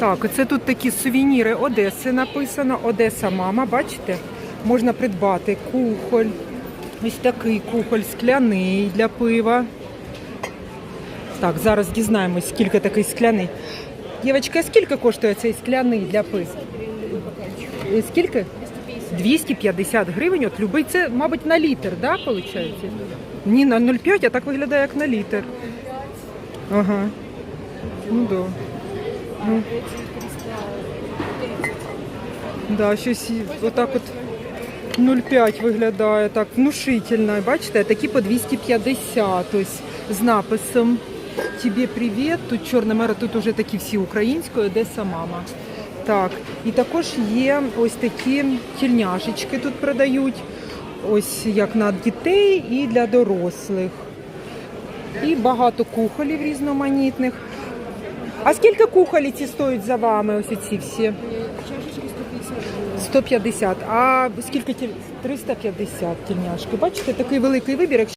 Так, оце тут такі сувеніри Одеси написано. Одеса мама, бачите? Можна придбати кухоль. Ось такий кухоль скляний для пива. Так, зараз дізнаємось, скільки такий скляний. Дівчатка, скільки коштує цей скляний для пива? Скільки? 250 гривень. От любий, це, мабуть, на літр, да, виходить? Ні, на 0,5, а так виглядає як на літр. Ага. Ну да. Ну. Да, щось отак от 0,5 виглядає так внушительно. Бачите, такі по 250, ось з написом Тебе привіт. Тут чорна мера, тут уже такі всі українською, Одеса мама. Так, і також є ось такі тільняшечки тут продають. Ось як на дітей і для дорослих. І багато кухолів різноманітних. А скільки кухолі ці стоять за вами? Ось ці всі? Чашечки 150 150. А скільки тіль... 350 тільняшки. Бачите, такий великий вибір. Якщо